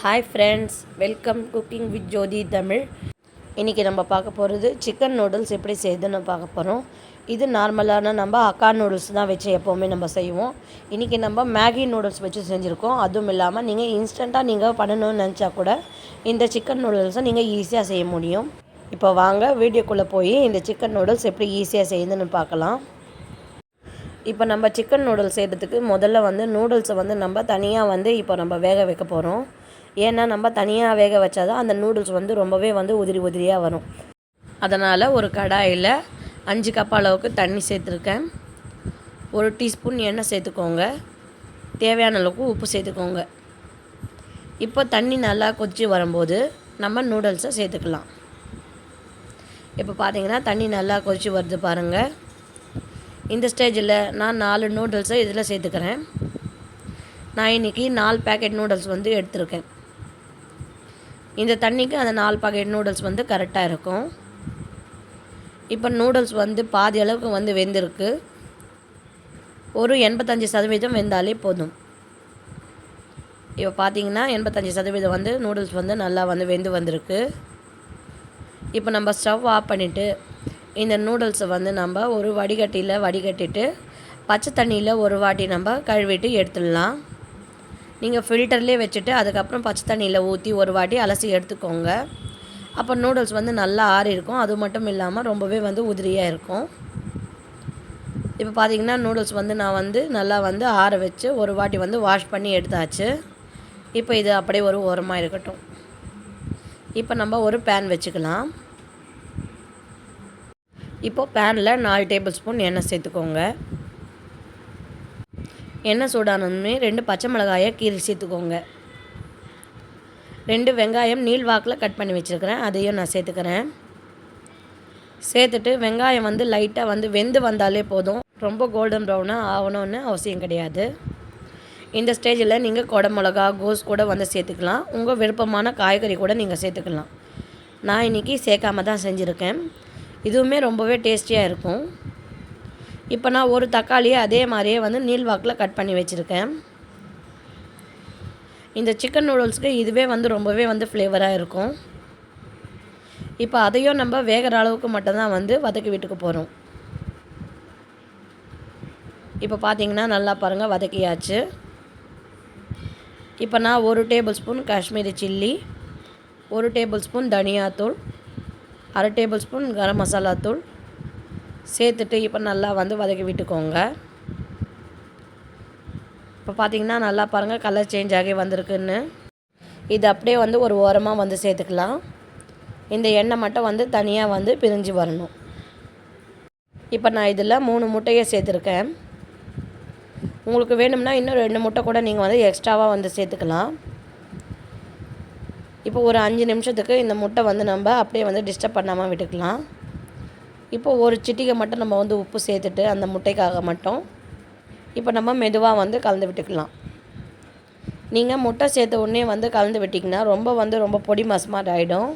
Hi friends welcome cooking with Jothi Tamil இன்றைக்கி நம்ம பார்க்க போகிறது சிக்கன் நூடுல்ஸ் எப்படி செய்யுதுன்னு பார்க்க போகிறோம் இது நார்மலான நம்ம அக்கா நூடுல்ஸ் தான் வச்சு எப்போவுமே நம்ம செய்வோம். இன்றைக்கி நம்ம மேகி நூடுல்ஸ் வச்சு செஞ்சுருக்கோம். அதுவும் இல்லாமல் நீங்கள் இன்ஸ்டண்ட்டாக நீங்கள் பண்ணணும்னு நினச்சா கூட இந்த சிக்கன் நூடுல்ஸை நீங்கள் ஈஸியாக செய்ய முடியும். இப்போ வாங்க வீடியோக்குள்ளே போய் இந்த சிக்கன் நூடுல்ஸ் எப்படி ஈஸியாக செய்யுதுன்னு பார்க்கலாம். இப்போ நம்ம சிக்கன் நூடுல்ஸ் செய்கிறதுக்கு முதல்ல வந்து நூடுல்ஸை வந்து நம்ம தனியாக வந்து இப்போ நம்ம வேக வைக்க போகிறோம் ஏன்னா நம்ம தனியாக வேக வச்சாதான் அந்த நூடுல்ஸ் வந்து ரொம்பவே வந்து உதிரி உதிரியாக வரும். அதனால் ஒரு கடாயில் அஞ்சு கப் அளவுக்கு தண்ணி சேர்த்துருக்கேன். ஒரு டீஸ்பூன் எண்ணெய் சேர்த்துக்கோங்க. தேவையான அளவுக்கு உப்பு சேர்த்துக்கோங்க. இப்போ தண்ணி நல்லா கொதிச்சு வரும்போது நம்ம நூடுல்ஸை சேர்த்துக்கலாம். இப்போ பார்த்தீங்கன்னா தண்ணி நல்லா கொதிச்சு வருது பாருங்கள் இந்த ஸ்டேஜில் நான் நாலு நூடுல்ஸை இதில் சேர்த்துக்கிறேன். நான் இன்றைக்கி நாலு பேக்கெட் நூடுல்ஸ் வந்து எடுத்திருக்கேன். இந்த தண்ணிக்கு அந்த நாலு பாக்கெட் நூடுல்ஸ் வந்து கரெக்டாக இருக்கும். இப்போ நூடுல்ஸ் வந்து பாதி அளவுக்கு வந்து வெந்திருக்கு. ஒரு எண்பத்தஞ்சு சதவீதம் வெந்தாலே போதும். இப்போ பார்த்தீங்கன்னா எண்பத்தஞ்சு சதவீதம் வந்து நூடுல்ஸ் வந்து நல்லா வந்து வெந்து வந்திருக்கு. இப்போ நம்ம ஸ்டவ் ஆஃப் பண்ணிவிட்டு இந்த நூடுல்ஸை வந்து நம்ம ஒரு வடிகட்டியில் வடிகட்டிட்டு பச்சை தண்ணியில் ஒரு வாட்டி நம்ம கழுவிட்டு எடுத்துடலாம். நீங்கள் ஃபில்டர்லேயே வச்சுட்டு அதுக்கப்புறம் பச்சை தண்ணியில் ஊற்றி ஒரு வாட்டி அலசி எடுத்துக்கோங்க. அப்போ நூடுல்ஸ் வந்து நல்லா ஆறி இருக்கும். அது மட்டும் இல்லாமல் ரொம்பவே வந்து உதிரியாக இருக்கும். இப்போ பார்த்தீங்கன்னா நூடுல்ஸ் வந்து நான் வந்து நல்லா வந்து ஆற வச்சு ஒரு வாட்டி வந்து வாஷ் பண்ணி எடுத்தாச்சு. இப்போ இது அப்படியே ஒரு ஓரமாக இருக்கட்டும். இப்போ நம்ம ஒரு பேன் வச்சுக்கலாம். இப்போது பேனில் நாலு டேபிள் ஸ்பூன் எண்ணெய் சேர்த்துக்கோங்க. எண்ணெய் சூடானதுமே ரெண்டு பச்சை மிளகாயை கீரி சேர்த்துக்கோங்க. ரெண்டு வெங்காயம் நீள் வாக்கில் கட் பண்ணி வச்சுருக்கிறேன். அதையும் நான் சேர்த்துக்கிறேன். சேர்த்துட்டு வெங்காயம் வந்து லைட்டாக வந்து வெந்து வந்தாலே போதும். ரொம்ப கோல்டன் ப்ரௌனாக ஆகணும்னு அவசியம் கிடையாது. இந்த ஸ்டேஜில் நீங்கள் கொடை மிளகா கோஸ் கூட வந்து சேர்த்துக்கலாம். உங்கள் விருப்பமான காய்கறி கூட நீங்கள் சேர்த்துக்கலாம். நான் இன்றைக்கி சேர்க்காம தான் செஞ்சுருக்கேன். இதுவுமே ரொம்பவே டேஸ்டியாக இருக்கும். இப்போ நான் ஒரு தக்காளியை அதே மாதிரியே வந்து நீள்வாக்கில் கட் பண்ணி வச்சுருக்கேன். இந்த சிக்கன் நூடுல்ஸ்க்கு இதுவே வந்து ரொம்பவே வந்து ஃப்ளேவராக இருக்கும். இப்போ அதையும் நம்ம வேகிற அளவுக்கு மட்டும்தான் வந்து வதக்கி வீட்டுக்கு போகிறோம். இப்போ பார்த்தீங்கன்னா நல்லா பாருங்கள் வதக்கியாச்சு. இப்போ நான் ஒரு டேபிள் ஸ்பூன் காஷ்மீரி சில்லி ஒரு டேபிள் ஸ்பூன் தனியாத்தூள் அரை டேபிள் ஸ்பூன் கரம் மசாலா தூள் சேர்த்துட்டு இப்போ நல்லா வந்து வதக்கி விட்டுக்கோங்க. இப்போ பார்த்தீங்கன்னா நல்லா பாருங்கள் கலர் சேஞ்ச் ஆகி வந்திருக்குன்னு. இது அப்படியே வந்து ஒரு ஓரமாக வந்து சேர்த்துக்கலாம். இந்த எண்ணெய் மட்டும் வந்து தனியாக வந்து பிரிஞ்சு வரணும். இப்போ நான் இதில் மூணு முட்டையை சேர்த்துருக்கேன். உங்களுக்கு வேணும்னா இன்னும் ரெண்டு முட்டை கூட நீங்கள் வந்து எக்ஸ்ட்ராவாக வந்து சேர்த்துக்கலாம். இப்போ ஒரு அஞ்சு நிமிஷத்துக்கு இந்த முட்டை வந்து நம்ம அப்படியே வந்து டிஸ்டர்ப் பண்ணாமல் விட்டுக்கலாம். இப்போ ஒரு சிட்டிகை மட்டும் நம்ம வந்து உப்பு சேர்த்துட்டு அந்த முட்டைக்காக மட்டும் இப்போ நம்ம மெதுவாக வந்து கலந்து விட்டுக்கலாம். நீங்கள் முட்டை சேர்த்த உடனே வந்து கலந்து விட்டிங்கன்னா ரொம்ப வந்து ரொம்ப பொடி மசமாக ஆகிடும்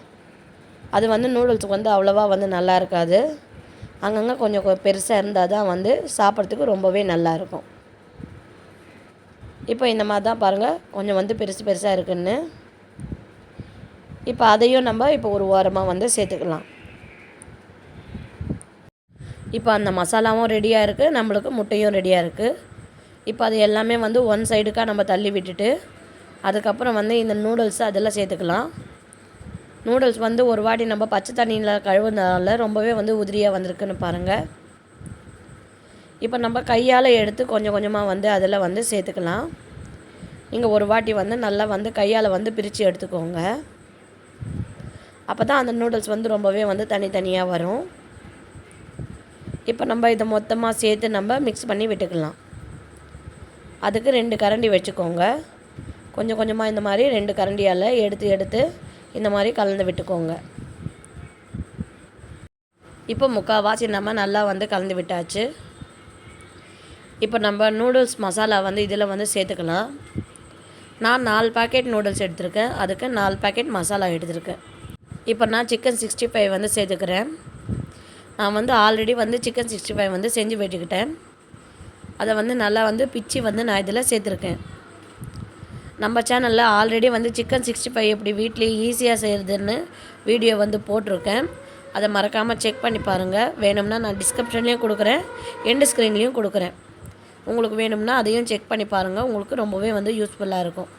அது வந்து நூடுல்ஸுக்கு வந்து அவ்வளோவா வந்து நல்லா இருக்காது. அங்கங்கே கொஞ்சம் பெருசாக இருந்தால் தான் வந்து சாப்பிட்றதுக்கு ரொம்பவே நல்லாயிருக்கும் இப்போ இந்த மாதிரி தான் பாருங்கள் கொஞ்சம் வந்து பெருசு பெருசாக இருக்குன்னு. இப்போ அதையும் நம்ம இப்போ ஒரு ஓரமாக வந்து சேர்த்துக்கலாம். இப்போ அந்த மசாலாவும் ரெடியாக இருக்குது நம்மளுக்கு முட்டையும் ரெடியாக இருக்குது இப்போ அது எல்லாமே வந்து ஒன் சைடுக்காக நம்ம தள்ளி விட்டுட்டு அதுக்கப்புறம் வந்து இந்த நூடுல்ஸ் அதெல்லாம் சேர்த்துக்கலாம். நூடுல்ஸ் வந்து ஒரு வாட்டி நம்ம பச்சை தண்ணியில் கழுவுனதால ரொம்பவே வந்து உதிரியாக வந்திருக்குன்னு பாருங்கள் இப்போ நம்ம கையால் எடுத்து கொஞ்சம் கொஞ்சமாக வந்து அதில் வந்து சேர்த்துக்கலாம். நீங்கள் ஒரு வாட்டி வந்து நல்லா வந்து கையால் வந்து பிரித்து எடுத்துக்கோங்க. அப்போ தான் அந்த நூடுல்ஸ் வந்து ரொம்பவே வந்து தனித்தனியாக வரும். இப்போ நம்ம இதை மொத்தமாக சேர்த்து நம்ம மிக்ஸ் பண்ணி விட்டுக்கலாம். அதுக்கு ரெண்டு கரண்டி வச்சுக்கோங்க. கொஞ்சம் கொஞ்சமாக இந்த மாதிரி ரெண்டு கரண்டியால் எடுத்து எடுத்து இந்த மாதிரி கலந்து விட்டுக்கோங்க. இப்போ முக்கால்வாசி நம்ம நல்லா வந்து கலந்து விட்டாச்சு. இப்போ நம்ம நூடுல்ஸ் மசாலா வந்து இதில் வந்து சேர்த்துக்கலாம். நான் நாலு பேக்கெட் நூடுல்ஸ் எடுத்திருக்கேன். அதுக்கு நாலு பேக்கெட் மசாலா எடுத்திருக்கேன். இப்போ நான் சிக்கன் சிக்ஸ்டி ஃபைவ் வந்து சேர்த்துக்கிறேன். நான் வந்து ஆல்ரெடி வந்து சிக்கன் சிக்ஸ்டி ஃபைவ் வந்து செஞ்சு வச்சுக்கிட்டேன் அதை வந்து நல்லா வந்து பிச்சு வந்து நான் இதில் சேர்த்துருக்கேன். நம்ம சேனலில் ஆல்ரெடி வந்து சிக்கன் சிக்ஸ்டி ஃபைவ் எப்படி வீட்லேயே ஈஸியாக செய்கிறதுன்னு வீடியோ வந்து போட்டிருக்கேன். அதை மறக்காமல் செக் பண்ணி பாருங்கள் வேணும்னா நான் டிஸ்கிரிப்ஷன்லேயும் கொடுக்குறேன் எண்டு ஸ்க்ரீன்லேயும் கொடுக்குறேன். உங்களுக்கு வேணும்னா அதையும் செக் பண்ணி பாருங்கள் உங்களுக்கு ரொம்பவே வந்து யூஸ்ஃபுல்லாக இருக்கும்.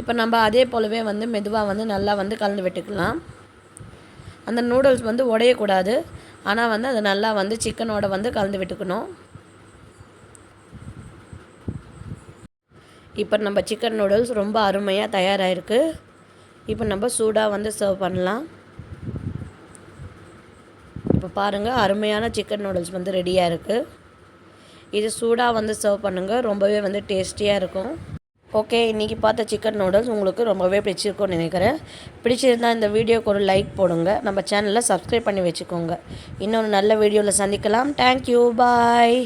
இப்போ நம்ம அதே போலவே வந்து மெதுவாக வந்து நல்லா வந்து கலந்து விட்டுக்கலாம். அந்த நூடுல்ஸ் வந்து உடையக்கூடாது. ஆனால் வந்து அது நல்லா வந்து சிக்கனோட வந்து கலந்து விட்டுக்கணும். இப்போ நம்ம சிக்கன் நூடுல்ஸ் ரொம்ப அருமையாக தயாராகிருக்கு இப்போ நம்ம சூடாக வந்து சர்வ் பண்ணலாம். இப்போ பாருங்கள் அருமையான சிக்கன் நூடுல்ஸ் வந்து ரெடியாக இருக்குது இது சூடாக வந்து சர்வ் பண்ணுங்கள் ரொம்பவே வந்து டேஸ்டியாக இருக்கும். ஓகே இன்றைக்கி பார்த்த சிக்கன் நூடுல்ஸ் உங்களுக்கு ரொம்பவே பிடிச்சிருக்கும்னு நினைக்கிறேன். பிடிச்சிருந்தா இந்த வீடியோக்கு ஒரு லைக் போடுங்க. நம்ம சேனலை சப்ஸ்கிரைப் பண்ணி வச்சுக்கோங்க. இன்னொரு நல்ல வீடியோவில் சந்திக்கலாம். Thank you bye